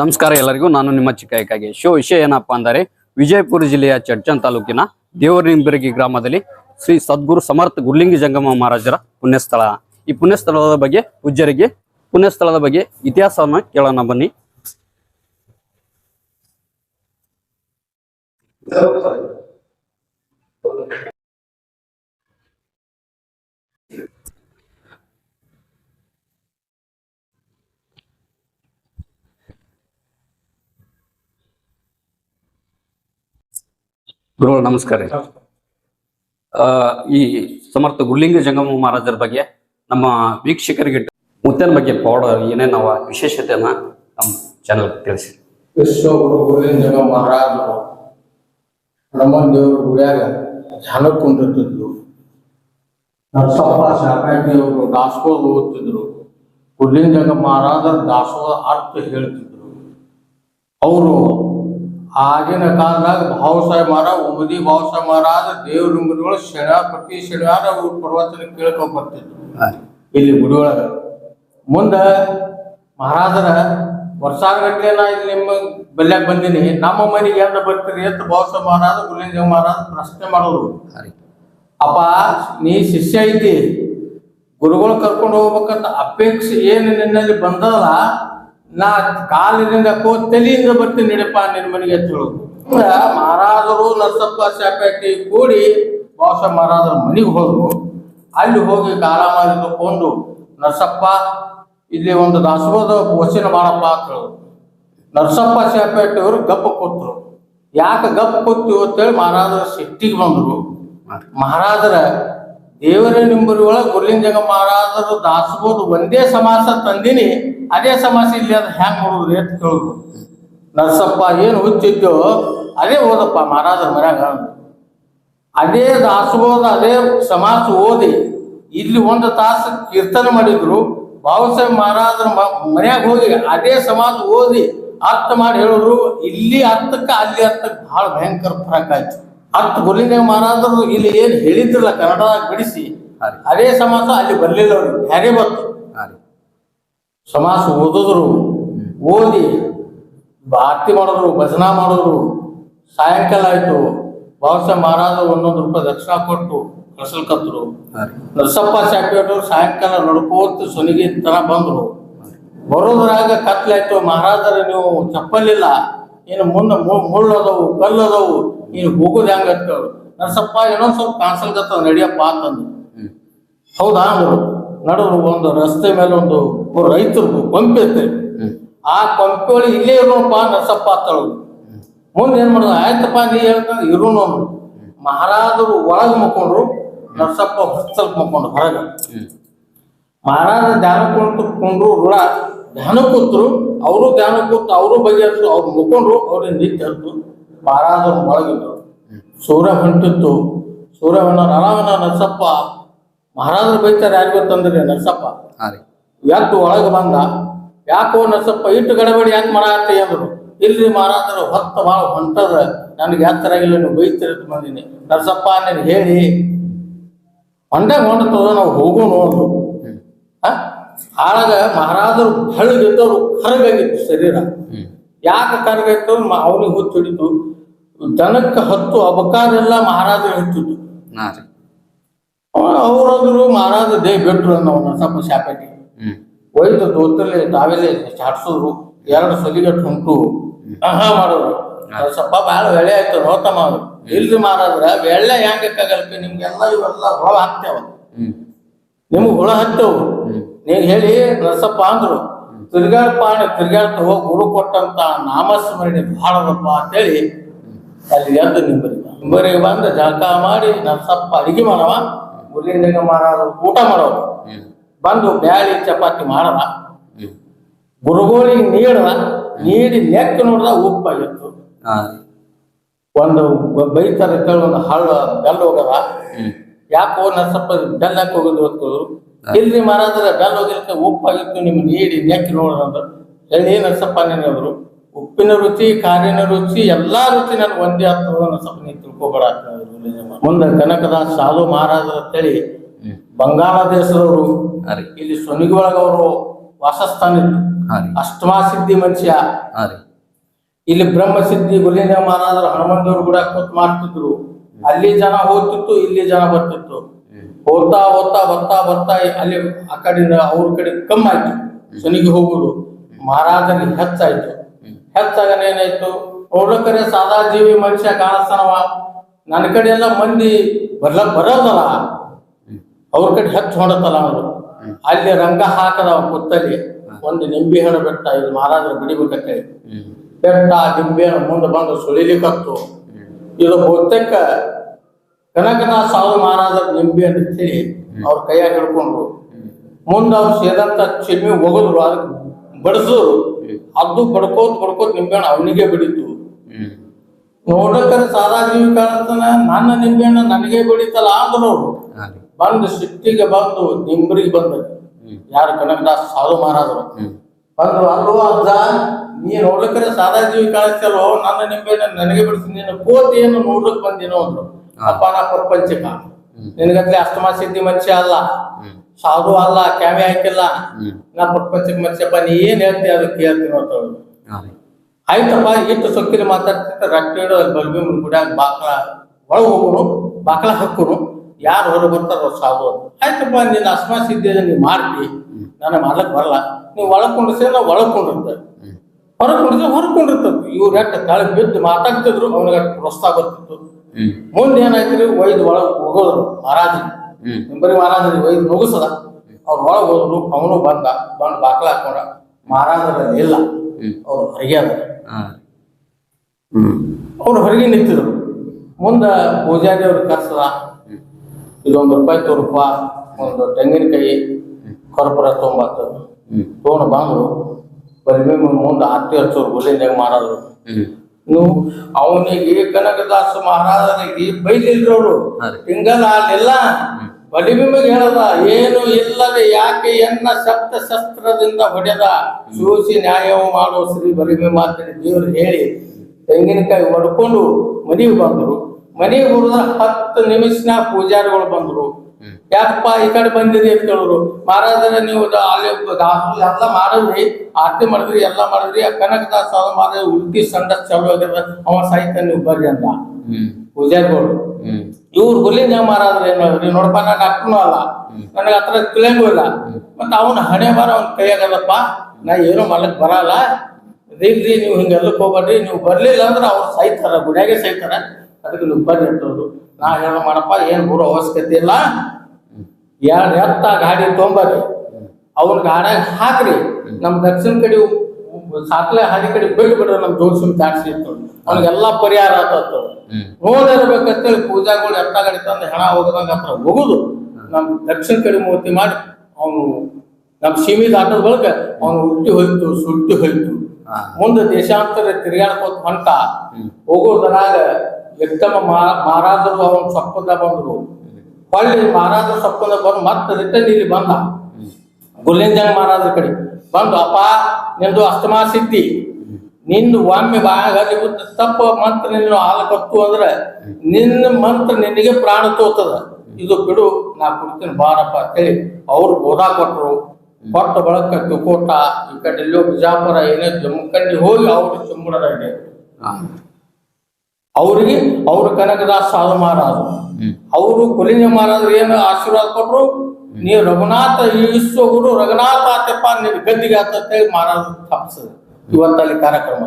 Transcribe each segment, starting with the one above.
ನಮಸ್ಕಾರ ಎಲ್ಲರಿಗೂ. ನಾನು ನಿಮ್ಮ ಚಿಕ್ಕ ಶೋ ವಿಷಯ ಏನಪ್ಪಾ ಅಂದರೆ, ವಿಜಯಪುರ ಜಿಲ್ಲೆಯ ಚಡ್ಚನ್ ತಾಲೂಕಿನ ದೇವರಿಂಬಿರಗಿ ಗ್ರಾಮದಲ್ಲಿ ಶ್ರೀ ಸದ್ಗುರು ಸಮರ್ಥ ಗುರ್ಲಿಂಗಿ ಜಂಗಮ ಮಹಾರಾಜರ ಪುಣ್ಯಸ್ಥಳ. ಈ ಪುಣ್ಯಸ್ಥಳದ ಬಗ್ಗೆ ಪೂಜ್ಯರಿಗೆ, ಪುಣ್ಯಸ್ಥಳದ ಬಗ್ಗೆ ಇತಿಹಾಸವನ್ನು ಕೇಳೋಣ ಬನ್ನಿ. ಗುರುಗಳು, ನಮಸ್ಕಾರ ಈ ಸಮರ್ಥ ಗುರುಲಿಂಗ ಜಂಗಮ ಮಹಾರಾಜರ ಬಗ್ಗೆ ನಮ್ಮ ವೀಕ್ಷಕರಿಗೆ ಮುತ್ತನ ಬಗ್ಗೆ ಪೌಡ ಅವ ವಿಶೇಷತೆಯನ್ನ ನಮ್ಮ ಚಾನಲ್ ತಿಳಿಸಿ. ವಿಶ್ವಗುರು ಜಂಗಮ ಮಹಾರಾಜರು ನಮ್ಮ ದೇವರು ಗುಡಿಯಾಗ ಧ್ಯಾನ ಕುಂದಿರ್ತಿದ್ರು. ನರಸಪ್ಪ ಶಾಖಾಜಿಯವರು ದಾಸೋಹ ಓದ್ತಿದ್ರು. ಗುರುಲಿಂಗ ಮಹಾರಾಜರ ದಾಸೋಹ ಅರ್ಥ ಹೇಳ್ತಿದ್ರು. ಅವರು ಆಗಿನ ಕಾಲದಾಗ ಭಾವಸಾಹೇಬ್ ಮಹಾರಾಜ್ ಉಮದಿ ಭಾವಸಾಹೇಬ್ ಮಹಾರಾಜ್ ದೇವ್ರ ಶನ ಪ್ರತಿ ಶನಿವಾರ ಅವ್ರ ಪರ್ವತನ ಕೇಳ್ಕೊಂಡ್ ಬರ್ತಿದ್ರು. ಇಲ್ಲಿ ಗುಡಿಯೊಳಗ. ಮುಂದ ಮಹಾರಾಜರ ವರ್ಷಾಗಟ್ಲೆ ನಾ ಇಲ್ಲಿ ನಿಮ್ಮ ಬಲ್ಯಾಗ ಬಂದೀನಿ. ನಮ್ಮ ಮನೆಗೆ ಎಂದ ಬರ್ತೀರಿ ಅಂತ ಭಾವ ಸಾಹೇಬ್ ಮಹಾರಾಜ್ ಗುರುಲಿಂಗ ಮಹಾರಾಜ್ ಪ್ರಶ್ನೆ ಮಾಡೋರು ಅಪ್ಪ ನೀ ಶಿಷ್ಯ ಐತಿ. ಗುರುಗಳು ಕರ್ಕೊಂಡು ಹೋಗ್ಬೇಕಂತ ಅಪೇಕ್ಷೆ ಏನು ನಿನ್ನಲ್ಲಿ ಬಂದಲ್ಲ ನಾ ಕಾಲಿನಿಂದ ಕೋ ತಲೆಯಿಂದ ಬರ್ತೀನಿ ನಡಿಯಪ್ಪ ನಿನ್ನ ಮನೆಗೆ ಹೇಳೋದು ಅಂದ್ರ ಮಹಾರಾಜರು ನರಸಪ್ಪ ಶಾಪೇಟಿ ಕೂಡಿ ಬಹುಶಃ ಮಹಾರಾಜರ ಮನೆಗೆ ಹೋದ್ರು. ಅಲ್ಲಿ ಹೋಗಿ ಕಾಲಾಮಾರಿ ತಕೊಂಡು ನರಸಪ್ಪ ಇಲ್ಲಿ ಒಂದು ದಾಸೋದ ವಚನ ಮಾಡಪ್ಪ ಅಂತ ಹೇಳಿದ್ರು ನರಸಪ್ಪ ಶಾಪೇಟಿ ಅವರು ಗಪ್ಪ ಕೊಟ್ಟರು ಯಾಕೆ ಗಪ್ಪ ಕೊತ್ತು ಅಂತೇಳಿ ಮಹಾರಾಜರ ಸಿಟ್ಟಿಗೆ ಬಂದರು. ಮಹಾರಾಜರ ದೇವರ ನಿಂಬರಿ ಒಳಗೆ ಗುರುಲಿಂಗ ಮಹಾರಾಜರು ದಾಸಬೋದು, ಒಂದೇ ಸಮಾಸ ತಂದಿನಿ, ಅದೇ ಸಮಾಸ ಇಲ್ಲಿ ಅದು, ಹ್ಯಾಂಗ್ ಮಾಡೋದ್ರಿ ಅಂತ ಕೇಳಿದ್ರು. ನರಸಪ್ಪ, ಏನು ಹುಚ್ಚಿದ್ದೋ ಅದೇ ಓದಪ್ಪ ಮಹಾರಾಜರ ಮನ್ಯಾಗ. ಅದೇ ದಾಸಬೋಧ ಅದೇ ಸಮಾಸ ಓದಿ, ಇಲ್ಲಿ ಒಂದು ತಾಸು ಕೀರ್ತನೆ ಮಾಡಿದ್ರು. ಬಾಬಾಸಾಹೇಬ್ ಮಹಾರಾಜರ ಮನ್ಯಾಗ ಹೋಗಿ ಅದೇ ಸಮಾಜ ಓದಿ ಅರ್ಥ ಮಾಡಿ ಹೇಳಿದ್ರು. ಇಲ್ಲಿ ಅರ್ಥಕ್ಕೆ ಅಲ್ಲಿ ಅರ್ಥಕ್ಕೆ ಬಹಳ ಭಯಂಕರ ಫರಕ್ ಆಯ್ತು. ಅರ್ಥ ಗುರುಲಿಂಗ ಮಹಾರಾಜರು ಇಲ್ಲಿ ಏನು ಹೇಳಿದ್ರಲ್ಲ ಕನ್ನಡದಾಗ ಬಿಡಿಸಿ ಅದೇ ಸಮಾಸ ಅಲ್ಲಿ ಬರ್ಲಿಲ್ಲ ಅವ್ರಿಗೆ ಯಾರೇ ಬಂತು ಸಮಾಸ ಓದಿದ್ರು ಓದಿ ಆರತಿ ಮಾಡಿದ್ರು ಭಜನಾ ಮಾಡಿದ್ರು ಸಾಯಂಕಾಲ ಆಯ್ತು. ಬಹುಶಃ ಮಹಾರಾಜ ಒಂದೊಂದು ರೂಪಾಯಿ ದಕ್ಷಿಣ ಕೊಟ್ಟು ಕಳ್ಸಲ್ಕತ್ರು ನರಸಪ್ಪ ಚಾಪಿಯವರು ಸಾಯಂಕಾಲ ನಡ್ಕೋತ ಸೊನಿಗೆ ತನ ಬಂದ್ರು. ಬರೋದ್ರಾಗ ಕತ್ಲಾಯ್ತು ಮಹಾರಾಜರ ನೀವು ಚಪ್ಪಲಿಲ್ಲ. ಏನು ಮುಂದೆ ಮುಳ್ಳದವು ಕಲ್ಲದವು ನೀನು ಹೋಗೋದು ಹೆಂಗ ಅಂತ ನರಸಪ್ಪ ಏನೋ ಸ್ವಲ್ಪ ಕಾಣಿಸಲ್ಕತ್ತವ ನಡಿಯಪ್ಪ ಅಂತಂದು. ಹೌದಾ ಅಂದ್ರು. ನಡೆದ್ರು ಒಂದು ರಸ್ತೆ ಮೇಲೆ ಒಂದು ರೈತರು ಕೊಂಪೆ ಆ ಕೊಂಪೆ ಒಳಗೆ ಇಲ್ಲೇ ಇರೋಪ್ಪ ನರಸಪ್ಪ ಅಂತಳು ಮುಂದೆ ಏನ್ ಮಾಡುದು? ಆಯ್ತಪ್ಪ ನೀ ಹೇಳ್ತಂದ್ರೆ ಇರೋನು ಮಹಾರಾಜರು ಒಳಗೆ ಮುಕೊಂಡ್ರು ನರಸಪ್ಪ ಹೊಸ್ತಲ್ ಮುಕೊಂಡ್ರು ಹೊರಗೆ. ಮಹಾರಾಜ ಧ್ಯಾನ ಕುಂತ್ಕೊಂಡ್ರು ಋಣ ಧ್ಯಾನ ಕೂತ್ರು ಅವರು ಧ್ಯಾನ ಕೂತು ಅವರು ಬಗೆಹರಿಸು ಅವ್ರು ಮುಕೊಂಡ್ರು ಅವ್ರಿಗೆ ನಿಂತು ಹರಿದು ಮಹಾರಾಜರು ಒಳಗಿದ್ರು ಸೂರ್ಯ ಹೊಂಟಿತ್ತು. ಸೂರ್ಯವನ್ನ ರಣವನ್ನ ನರಸಪ್ಪ ಮಹಾರಾಜರು ಬೈತಾರೆ ಯಾರು ಗೊತ್ತಂದ್ರೆ? ನರಸಪ್ಪ. ಯಾಕೋ ಒಳಗೆ ಬಂದ? ಯಾಕೋ ನರಸಪ್ಪ ಇಟ್ಟು ಗಡಬಡಿ ಯಾಕೆ ಮಾಡಾತ್ತೆ ಅಂದ್ರು. ಇಲ್ರಿ ಮಹಾರಾಜರು ಹೊತ್ತ ಭಾಳ ಹೊಂಟದ. ನನಗೆ ಯಾವ ಥರ ಇಲ್ಲ ನೀವು ಬೈತಿರತ್ ಬಂದೀನಿ. ನರಸಪ್ಪ ನೀನು ಹೇಳಿ ಹೊಂಡಾಗ ಹೊಂಟದ ನಾವು ಹೋಗೋಣ ಅಂದ್ರು. ಆ? ಆಳಗ ಮಹಾರಾಜರು ಬೆಳಗಿದ್ದವರು ಕರಗಾಗಿತ್ತು ಶರೀರ. ಯಾಕೆ ಕರಗಾಯ್ತು ಅವನಿಗೆ ಹುಚ್ಚು ಹಿಡಿತು. ಜನಕ್ಕೆ ಹತ್ತು ಅಬಕಾರೆಲ್ಲ ಮಹಾರಾಜರು ಹತ್ತಿದ್ದು ಅವರಾದ್ರು ಮಹಾರಾಜ ದೇ ಬಿಟ್ರು ಅನ್ನೋ ಸ್ವಲ್ಪ ಶಾಪೇಟಿ ಒಯ್ದು ದೋತಲ್ಲಿ ತಾವೆಲೆ ಚಾಟ್ಸೋರು ಎರಡು ಸಲಿಗಟ್ಟು ಉಂಟು. ಆಹಾ ಮಾಡೋರು. ಸ್ವಲ್ಪ ಭಾಳ ಬೆಳೆ ಆಯ್ತು ನೋತಮ್ಮ ಅವರು ಇಲ್ರಿ ಮಹಾರಾಜ್ರ ಬೆಳ್ಳೆ ಹೆಂಗಕ್ಕಾಗಲ್ಪ ನಿಮ್ಗೆಲ್ಲ ಇವೆಲ್ಲ ಹುಳ ಹಾಕ್ತೇವ. ನಿಮ್ಗೆ ಹುಳ ಹತ್ತವು. ನೀವು ಹೇಳಿ ರಸಪ್ಪ ಅಂದ್ರು ತಿರ್ಗಾಡ್ಪಾಣ ತಿರ್ಗಾಡ್ತ ಹೋಗಿ ಗುರು ಕೊಟ್ಟಂತ ನಾಮಸ್ಮರಣೆ ಬಹಳದಪ್ಪ ಅಂತೇಳಿ ಅಲ್ಲಿ ಎದ್ದು ನಿಂಬರಿ. ನಿಂಬರಿಗೆ ಬಂದು ಜಳಕ ಮಾಡಿ ನರಸಪ್ಪ ಅಡಿಗೆ ಮಾಡವ ಗುರುಲಿಂಗ ಮಾಡೋದು ಊಟ ಮಾಡೋರು. ಬಂದು ಬ್ಯಾಳಿ ಚಪಾತಿ ಮಾಡವ. ಗುರುಗಳಿಗೆ ನೀಡವ ನೀಡಿ ನೆಕ್ ನೋಡ್ದ ಇತ್ತು ಒಂದು ಬೈತಾರ ಕೇಳಿ ಒಂದು ಹಳ್ಳ ಬೆಲ್ಲ ಹೋಗದ ಯಾಕೋ ನರಸಪ್ಪ ಬೆಲ್ಲಕ್ಕೆ ಹೋಗೋದು ಹೊತ್ತರು ಇಲ್ರಿ ಮಹಾರಾಜರ ಬೆಲ್ಲ ಉಪ್ಪು ಉಪ್ಪಾಗಿತ್ತು ನಿಮ್ ನೀಡಿ ನೆಕ್ ನೋಡ್ದಂದ್ರು ಹೇಳಿ ನರಸಪ್ಪ ನೆನೆದ್ರು ಉಪ್ಪಿನ ರುಚಿ ಕಾರಿನ ರುಚಿ ಎಲ್ಲಾ ರುಚಿ ನನ್ಗೆ ಒಂದೇ ಆಗ್ತದ ಅನ್ಸಪ್ಪ ನೀವು ತಿಳ್ಕೊಬೇಡ. ಮುಂದೆ ಕನಕದಾಸ ಸಾಲು ಮಹಾರಾಜ ತಳಿ ಬಂಗಾಳ ದೇಶದವರು ಇಲ್ಲಿ ಸೊನಿಗಿ ಒಳಗ ಅವರು ವಾಸಸ್ಥಾನ ಇತ್ತು. ಅಷ್ಟಮಾ ಸಿದ್ಧಿ ಮನುಷ್ಯ. ಇಲ್ಲಿ ಬ್ರಹ್ಮ ಸಿದ್ಧಿ ಗುಲಿನ ಮಹಾರಾಜರು ಹನುಮಂತವ್ರು ಕೂಡ ಕೂತ್ ಮಾಡ್ತಿದ್ರು. ಅಲ್ಲಿ ಜನ ಹೋಗ್ತಿತ್ತು ಇಲ್ಲಿ ಜನ ಬರ್ತಿತ್ತು. ಹೋಗ್ತಾ ಹೋಗ್ತಾ ಬರ್ತಾ ಬರ್ತಾ ಅಲ್ಲಿ ಆ ಕಡೆಯಿಂದ ಅವ್ರ ಕಡೆ ಕಮ್ಮಿ ಆಯ್ತು. ಸೊನಿಗೆ ಹೋಗುದು. ಮಹಾರಾಜನಿಗೆ ಹೆಚ್ಚಾಯ್ತು. ಹೆಚ್ಚಾಗ ಏನಾಯ್ತು? ನೋಡ್ಲಕ್ಕರೆ ಸಾದಾ ಜೀವಿ ಮನುಷ್ಯ ಕಾಣಿಸ್ತಾನವ. ನನ್ನ ಕಡೆ ಎಲ್ಲ ಮಂದಿ ಬರ್ಲ ಬರೋದಲ್ಲ ಅವ್ರ ಕಡೆ ಹೆಚ್ಚು ಹೊಡತಲ್ಲ ಅವರು. ಅಲ್ಲಿ ರಂಗ ಹಾಕದ ಕುತ್ತಲ್ಲಿ. ಒಂದು ನಿಂಬೆ ಹಣ್ಣು ಬೆಟ್ಟ ಇದು ಮಹಾರಾಜರು ಬಿಡಿಬೇಕಂತೇಳಿ ಬೆಟ್ಟ ನಿಂಬೆ ಹಣ್ಣು ಮುಂದೆ ಬಂದು ಸುಳಿಲಿಕತ್ತು ಇದು ಬಹುತೇಕ ಕನಕದಾಸ ಸಾವು ಮಹಾರಾಜ ನಿಂಬೆ ಅಂತ ಹೇಳಿ ಅವ್ರ ಕೈಯಾಗ ಹಿಡ್ಕೊಂಡ್ರು ಮುಂದೆ ಅವ್ರು ಸೇದಂತ ಚಿಮ್ಮಿ ಒಗದ್ರು ಅದಕ್ಕೆ ಬಡಿಸಿದ್ರು ಅದು ಬಡ್ಕೋತ್ ಬಡ್ಕೋತ್ ಅವನಿಗೆ ಬಿಡಿತು ನೋಡಕ್ಕರೆ ಸಾದಾ ಜೀವಿ ಕಾಣತ್ತಾನ ನನ್ನ ನಿಂಬೆ ಹಣ್ಣು ನನಗೆ ಬಿಡಿತಲ್ಲ ಅಂದ್ರು ಅವ್ರು. ಬಂದು ಸಿಟ್ಟಿಗೆ ಬಂದು ನಿಂಬ್ರಿಗೆ ಬಂದ ಯಾರು ಕನಕದಾಸ್ ಸಾಧು ಮಹಾರಾಜರು ಬಂದ್ರು ಅಲ್ಲೋ ಅಜ್ಜ ನೀ ನೋಡ್ಲಿಕ್ಕರೆ ಸಾದಾ ಜೀವಿ ಕಾಣಿಸ್ತಲ್ವೋ ನನ್ನ ನಿಂಬೆ ನನಗೆ ಬಿಡಿಸಿ ನೀನು ಕೋತಿಯನ್ನು ನೋಡ್ಲಿಕ್ಕೆ ಬಂದಿನೋ ಅಂದ್ರು. ಅಪ್ಪ ನಾ ಪ್ರಪಂಚಕ. ನಿನಗತ್ಲೆ ಅಷ್ಟಮ ಸಿದ್ಧಿ ಮನುಷ್ಯ ಅಲ್ಲ. ಸಾಧು ಅಲ್ಲ ಕ್ಯಾಮೆ ಹಾಕಿಲ್ಲ. ನಾ ಪ್ರಪಂಚಕ್ಕೆ ಮನುಷ್ಯಪ್ಪ ನೀ ಏನ್ ಹೇಳ್ತೀಯ ಅದು ಕೇಳ್ತೀನಿ ಅಂತ ಆಯ್ತಪ್ಪ ಎಷ್ಟು ಸೊಕ್ಕಿನ ಮಾತಾಡ್ತಿರ್ತಾರೆ ರಕ್ತ ಇಡೋ ಬಲ್ಬಿ ಗುಡ್ಯಾಗ ಬಾಕಲ ಒಳಗೆ ಹೋಗುನು ಬಾಕಲ ಹಾಕುನು ಯಾರು ಹೊರಗೆ ಬರ್ತಾರೋ ಸಾಧು ಅಂತ. ಆಯ್ತಪ್ಪ ನಿನ್ನ ಅಸ್ಮ ಸಿದ್ಧಿ ನೀ ಮಾಡ್ತಿ. ನಾನು ಮಾಡ್ಲಕ್ ಬರಲ್ಲ. ನೀವು ಒಳಗ್ ಕುಂಡ್ರಿಸಿ ನಾವು ಒಳಗ್ ಕುಂಡಿರ್ತಾರೆ ಹೊರಗೆ ಇವ್ರ ಹೊರಗೆ ಕುಂಡಿರ್ತದೆ ಇವ್ರು ಎಟ್ಟು ತಳಗ್ ಬಿದ್ದು ಮಾತಾಡ್ತಿದ್ರು ಅವನಿಗೆ ಪ್ರೋತ್ಸಾಹ ಬರ್ತಿತ್ತು. ಮುಂದೆ ಏನಾಯ್ತು ಒಯ್ದು ಒಳಗೆ ಹೋಗೋದ್ರು ಮಹಾರಾಜ ಬರೀ ನಿಂಬರಿ ಮಹಾರಾಜರಿಗೆ ಒಯ್ದು ಮುಗಿಸದ ಅವ್ರ ಒಳಗೆ ಹೋದ್ರು ಅವನು ಬಂದ ಬಂದು ಬಾಕ್ಲ ಹಾಕೊಂಡ. ಮಹಾರಾಜರಲ್ಲಿ ಇಲ್ಲ. ಅವ್ರು ಹೊರಗೆ ಅದ ಅವ್ರು ಹೊರಗೆ ನಿಂತಿದ್ರು. ಮುಂದ ಪೂಜಾರಿ ಅವ್ರು ಕರ್ಸದ. ಇದೊಂದು ರೂಪಾಯಿ ತುರುಪ ಒಂದು ತೆಂಗಿನಕಾಯಿ ಕರ್ಪುರ ತೊಂಬತ್ತು ತಗೊಂಡು ಬಂದ್ರು. ಬರೀ ಮುಂದೆ ಹತ್ತಿ ಹಚ್ಚೋರು ಗುಲಿಂದಾಗ ನೀವು ಅವನಿಗೆ ಕನಕದಾಸ ಮಹಾರಾಜನಿಗೆ ಬೈದಿಲ್ರವ್ರು ಹಿಂಗಲ್ಲ ಅಲ್ಲೆಲ್ಲ ಬಲಿಬಿಂಬಿಗೆ ಹೇಳದ ಏನು ಇಲ್ಲದೆ ಯಾಕೆ ಎನ್ನ ಶಬ್ದ ಶಸ್ತ್ರದಿಂದ ಹೊಡೆದ ಸೂಸಿ ನ್ಯಾಯವು ಮಾಡೋ ಶ್ರೀ ಬಲಿಬಿಂಬ ಅಂತೇಳಿ ದೇವ್ರು ಹೇಳಿ ತೆಂಗಿನಕಾಯಿ ಹೊಡ್ಕೊಂಡು ಮನೆಗೆ ಬಂದರು. ಮನೆಗೆ ಬರುದ್ರ ಹತ್ತು ನಿಮಿಷನ ಪೂಜಾರಿಗಳು ಬಂದ್ರು. ಯಾಕಪ್ಪ ಈ ಕಡೆ ಬಂದಿರಿ ಅಂತ ಹೇಳಿದ್ರು ಮಹಾರಾಜರ ನೀವು ಅಲ್ಲಿ ಎಲ್ಲ ಮಾಡಿದ್ರಿ ಆರತಿ ಮಾಡಿದ್ರಿ ಎಲ್ಲ ಮಾಡಿದ್ರಿ ಆ ಕನಕದಾಸ ಮಾರ ಉಡುಪಿ ಸಂಡ ಚಾಲು ಆಗಿರದ ಅವ ಸಾಹಿತ್ಯ ನೀವು ಬರ್ರಿ ಅಂತ. ಪೂಜಾರಿಗಳು. ಇವ್ರು ನಾ ಮಾರಾದ್ರೆ ಏನು ಹೇಳಿದ್ರಿ ನೋಡಪ್ಪ ನಾನು ಡಾಕ್ಟರ್ನು ಅಲ್ಲ. ನನಗೆ ಹತ್ರ ತಿಳಿಯಂಗೂ ಇಲ್ಲ. ಮತ್ತೆ ಅವನ ಹಣೆ ಬಾರ ಅವ್ನ ಕೈಯಾಗಲ್ಲಪ್ಪ ನಾ ಏನೂ ಮಾಡಕ್ ಬರಲ್ಲ. ರೀ ನೀವು ಹಿಂಗೆಲ್ಲಕ್ಕೆ ಹೋಗ್ಬೇಡ್ರಿ. ನೀವು ಬರ್ಲಿಲ್ಲ ಅಂದ್ರೆ ಅವ್ರು ಸಾಯ್ತಾರ ಗುಡಿಯಾಗೆ ಸಾಯ್ತಾರ ಅದಕ್ಕೆ ನೀವು ಬರ್ರಿ ಅಂತವ್ರು ನಾ ಹೇಳೋ ಮಾಡಪ್ಪ ಏನು ಬರೋ ಅವಶ್ಯಕತೆ ಇಲ್ಲ. ಎರಡು ಎತ್ತ ಗಾಡಿ ತೊಂಬರ್ರಿ ಅವ್ನ ಗಾಡ್ಯಾಗ ಹಾಕ್ರಿ. ನಮ್ಮ ದಕ್ಷಿಣ ಕಡೆ ಸಾತ್ಲೆ ಹಾದಿ ಕಡೆ ಬಿಟ್ಟು ಬಿಡ್ರಿ ನಮ್ ಜೋಡ್ಸಿನ ಜಾಸ್ತಿ ಇತ್ತು. ಅವ್ನಿಗೆಲ್ಲಾ ಪರಿಹಾರ ಆತತ್ತು ಹೋದಿರ್ಬೇಕಂತೇಳಿ ನೋಡಿರ್ಬೇಕಂತೇಳಿ ಪೂಜಾಗಳು ಎತ್ತ ಗಾಡಿ ತಂದು ಹೆಣ ಹೋಗದಂಗ ಹತ್ರ ಹೋಗುದು. ನಮ್ ದಕ್ಷಿಣ ಕಡೆ ಮೂರ್ತಿ ಮಾಡಿ ಅವನು ನಮ್ ಸೀಮಿ ದಾಟದ ಬಳಿಕ ಅವನು ಹುಟ್ಟಿ ಹೋಯ್ತು ಸುಟ್ಟಿ ಹೋಯ್ತು. ಮುಂದ ದೇಶಾಂತರ ತಿರುಗಾಡ್ಕೋತ ಹೊಂಟ. ಹೋಗೋದ್ರಾಗ ಎತ್ತಮ ಮಹಾ- ಮಹಾರಾಜರು ಅವನ ಸೊಪ್ಪದ ಬಂದ್ರು. ಹೊಳ್ಳಿ ಮಹಾರಾಜ ಸಪ್ಕೊಂಡ ಬಂದು ಮತ್ತೆ ರಿಟರ್ನ್ ಇಲ್ಲಿ ಬಂದ. ಗುಲ್ಲಿಂಜಂಗ ಮಹಾರಾಜರ ಕಡೆ. ಬಂದು, ಅಪ್ಪ, ನಿಂದು ಅಸ್ತಮಾ ಸಿದ್ಧಿ. ನಿಂದು ಒಮ್ಮೆ ಬಾಯಿ ಬಿದ್ದು ತಪ್ಪ ಮಂತ್ರ ನಿನ್ನ ಹಾಲು ಕತ್ತು ಅಂದ್ರೆ ನಿನ್ನ ಮಂತ್ರ ನಿನಗೆ ಪ್ರಾಣ ತೋತದ. ಇದು ಬಿಡು, ನಾ ಕುಡ್ತೀನಿ, ಬಾರಪ್ಪ ಅಂತೇಳಿ ಅವ್ರು ಬೋಧ ಕೊಟ್ಟರು ಕೊಟ್ಟ ಬಳಕ ತುಕೋಟ ಈ ಕಡೆ ಎಲ್ಲೋ ಬಿಜಾಪುರ, ಏನೇ ಜಮ್ಮಕಂಡಿ ಹೋಗಿ ಅವ್ರು ಚುಂಬುಡರ ಹಾ ಅವ್ರಿಗೆ ಅವ್ರ ಕನಕದಾಸ ಸಾಧು ಮಹಾರಾಜ ಅವರು ಕುಲಿಂಗ ಮಹಾರಾಜರು ಏನು ಆಶೀರ್ವಾದ ಕೊಟ್ರು? ನೀ ರಘುನಾಥ ಈಶ್ವ ಗುರು ರಘುನಾಥ ಆತಪ್ಪ ನಿನ್ ಗದ್ದಿಗೆ ಆತಂತೇಳಿ ಮಹಾರಾಜ ತಪ್ಪಿಸಿದ್ರು. ಇವತ್ತಲ್ಲಿ ಕಾರ್ಯಕ್ರಮ.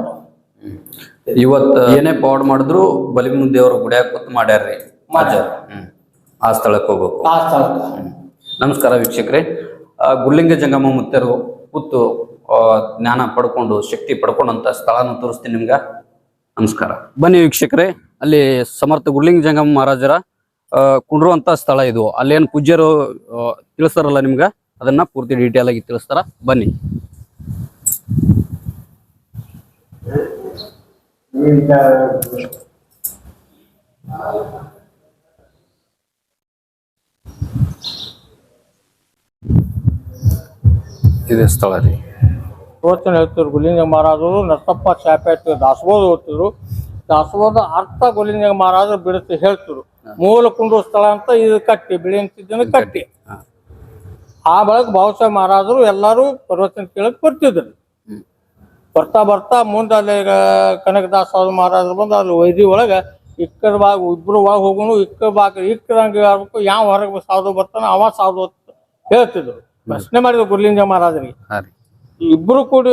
ಇವತ್ತ ಏನೇ ಪವಾಡ್ ಮಾಡಿದ್ರು ಬಲಿಮುನ್ ದೇವ್ರ ಗುಡಿಯಾಗ ಕೂತ್ ಮಾಡ್ಯಾರ್ರಿ ಆ ಸ್ಥಳಕ್ಕೆ ಹೋಗ್ಬೇಕು. ಆ ಸ್ಥಳಕ್ಕೆ. ನಮಸ್ಕಾರ ವೀಕ್ಷಕರೇ. ಗುರ್ಲಿಂಗ ಜಂಗಮ ಮುತ್ತರು ಕೂತು ಜ್ಞಾನ ಪಡ್ಕೊಂಡು ಶಕ್ತಿ ಪಡ್ಕೊಂಡಂತ ಸ್ಥಳನ ತೋರಿಸ್ತೀನಿ ನಿಮ್ಗ. ನಮಸ್ಕಾರ. ಬನ್ನಿ ವೀಕ್ಷಕರೇ ಅಲ್ಲಿ ಸಮರ್ಥ ಗುರ್ಲಿಂಗ ಜಂಗಮ ಮಹಾರಾಜರ ಕುಂಡ್ರುವಂತ ಸ್ಥಳ ಇದು. ಅಲ್ಲೇನು ಪೂಜ್ಯರು ಆ, ತಿಳಿಸ್ತಾರಲ್ಲ ನಿಮ್ಗ? ಅದನ್ನ ಪೂರ್ತಿ ಡೀಟೇಲ್ ಆಗಿ ತಿಳಿಸ್ತಾರ. ಬನ್ನಿ. ಇದೇ ಸ್ಥಳ ರೀ. ಇವತ್ತಿನ ಹೇಳ್ತಿದ್ರು ಗುಲಿಂಗ ಮಹಾರಾಜರು ನರಸಪ್ಪ ಚಾಪ್ಯಾತಿ ದಾಸಬೋಧ ಓದ್ತಿದ್ರು. ದಾಸಬೋಧ ಅರ್ಥ ಗುಲಿಂಗ ಮಹಾರಾಜರು ಬಿಡುತ್ತೆ ಹೇಳ್ತಿದ್ರು. ಮೂಲ ಕುಂಡು ಸ್ಥಳ ಅಂತ ಇದು ಕಟ್ಟಿ ಬಿಳಿ ಅಂತಿದ್ದನ್ನು ಕಟ್ಟಿ. ಆ ಬಳಕ ಭಾವಸಾಹೇಬ್ ಮಹಾರಾಜರು ಎಲ್ಲರೂ ಪ್ರವಚನ ಕೇಳಕ್ ಬರ್ತಿದ್ರು ಬರ್ತಾ ಬರ್ತಾ ಮುಂದೆ ಅಲ್ಲಿ ಕನಕದಾಸ ಮಹಾರಾಜರು ಬಂದು ಅಲ್ಲಿ ವೈದಿ ಒಳಗ ಇಕ್ಕರ ಬಾಗ ಇಬ್ರು ಒಳಗೆ ಹೋಗೋನು ಇಕ್ಕ ಬಾಗ ಇಕ್ಕದಂಗೆ ಆಗ್ಬೇಕು ಯಾವ ಹೊರಗೆ ಸಾವಿರ ಬರ್ತಾನ ಅವ ಸಾವಿರ ಹೇಳ್ತಿದ್ರು. ಪ್ರಶ್ನೆ ಮಾಡಿದ್ರು ಗುರ್ಲಿಂಗ ಮಹಾರಾಜರಿಗೆ. ಹಾ ರೀ ಇಬ್ರು ಕೂಡಿ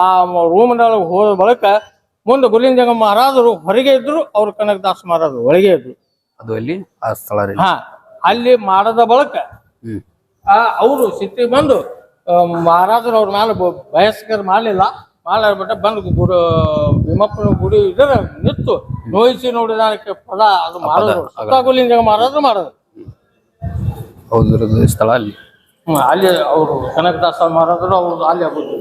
ಆ ರೂಮ್ನೊಳಗೆ ಹೋದ ಬಳಿಕ ಮುಂದೆ ಗುರ್ಲಿಂಗ ಮಹಾರಾಜರು ಹೊರಗೆ ಇದ್ರು ಅವ್ರು ಕನಕದಾಸ ಮಹಾರಾಜರು ಒಳಗೆ ಇದ್ರು. ಅದು ಅಲ್ಲಿ ಆ ಸ್ಥಳ ರೀ ಹಾ ಅಲ್ಲಿ ಮಾಡದ ಬಳಿಕ ಹ್ಮ್. ಆ ಅವರು ಸಿಟ್ಟಿ ಬಂದು ಆ, ಮಹಾರಾಜರು ಅವ್ರ ಮೇಲೆ ಬಯಸ್ಕರ ಮಾಡಲಿಲ್ಲ. ಮಾಡಬಿಟ್ಟ ಬಂದು ಗುರು ಭೀಮಪ್ಪನ ಗುಡಿ ಇದ್ರೆ ನಿಂತು ನೋಯಿಸಿ ನೋಡಿದ ಪದ ಅದು ಮಾಡಿದ್ರು ಜಂಗ ಮಹಾರಾಜರು ಮಾಡೋದು. ಹೌದು ಇರೋದು ಸ್ಥಳ ಅಲ್ಲಿ. ಅಲ್ಲಿ ಅವರು ಕನಕದಾಸ ಮಹಾರಾಜರು ಅವ್ರು ಅಲ್ಲಿ ಆಗುದು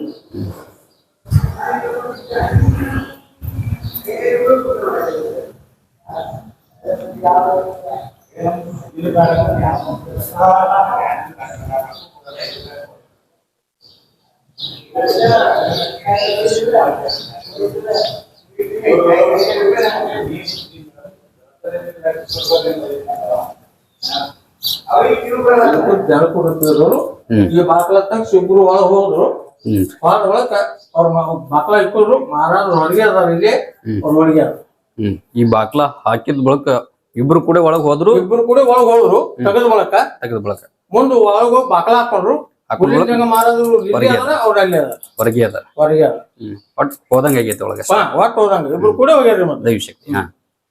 ಜನ ಹ್ಮ್. ಈ ಬಾಕ್ಲ ತಗ್ಸಿ ಇಬ್ರು ಒಳಗೆ ಹೋದ್ರು. ಹೋದ ಒಳಕ ಅವ್ರ ಬಾಕ್ಲ ಇಟ್ಕೊಂಡ್ರು ಮಹಾರಾಜರು ಹೊರಗೆ ಅದಾರ ಇಲ್ಲಿ ಅವ್ರು ಹೊರಗೆ ಈ ಬಾಕ್ಲ ಹಾಕಿದ ಬಳಕ ಇಬ್ರು ಕೂಡ ಒಳಗ್ ಹೋದ್ರು? ಇಬ್ರು ಕೂಡ ಒಳಗ್ ಹೋದ್ರು ತೆಗೆದ ಬಳಕ. ತೆಗೆದ ಬಳಕ. ಮುಂದೆ ಒಳಗ ಬಾಕ್ಲ ಹಾಕೊಂಡ್ರು. ಹೊರಗೆ ಅದ ಹೊರಗೆ ಅದ ಒಟ್ ಹೋದಂಗ ಆಗೈತೆ ಒಳಗ ಒಟ್ ಹೋದಂಗ. ಇಬ್ರು ಕೂಡ ಹೋಗ್ಯಾರ ಮತ್ತೆ. ದೈವ ಶಕ್ತಿ ಹಾ.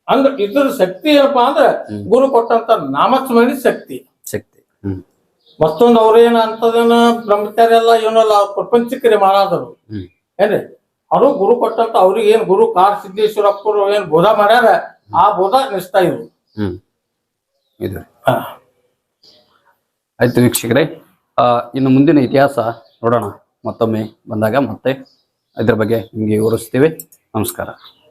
ಅಂದ್ರ ಇದ್ರ ಶಕ್ತಿ ಏನಪ್ಪಾ ಅಂದ್ರ ಗುರು ಕೊಟ್ಟಂತ ನಾಮಸ್ಮರಣಿ ಶಕ್ತಿ. ಶಕ್ತಿ. ಮತ್ತೊಂದು ಅವ್ರೇನ ಅಂತದೇನ ಬ್ರಹ್ಮಚಾರಿ ಎಲ್ಲ ಏನಲ್ಲ ಪ್ರಪಂಚಕ್ಕೆ ಪ್ರಪಂಚಕ್ರಿ ಹ್ಮ್. ಏನ್ರಿ? ಅವರು ಗುರು ಕೊಟ್ಟಂತ ಅವ್ರಿಗೆ ಏನ್ ಗುರು ಕಾರ್ ಸಿದ್ದೇಶ್ವರಪ್ಪರು ಏನ್ ಬೋಧ ಮಾಡ್ಯಾರ? ಆ ಬೋಧ ನಿಷ್ಠಾ ಇದ್ರು. ಇದು ಆಯ್ತು ವೀಕ್ಷಕರೇ ಆ, ಇನ್ನು ಮುಂದಿನ ಇತಿಹಾಸ ನೋಡೋಣ ಮತ್ತೊಮ್ಮೆ ಬಂದಾಗ ಮತ್ತೆ ಇದ್ರ ಬಗ್ಗೆ ನಿಮಗೆ ವಿವರಿಸ್ತೀವಿ. ನಮಸ್ಕಾರ.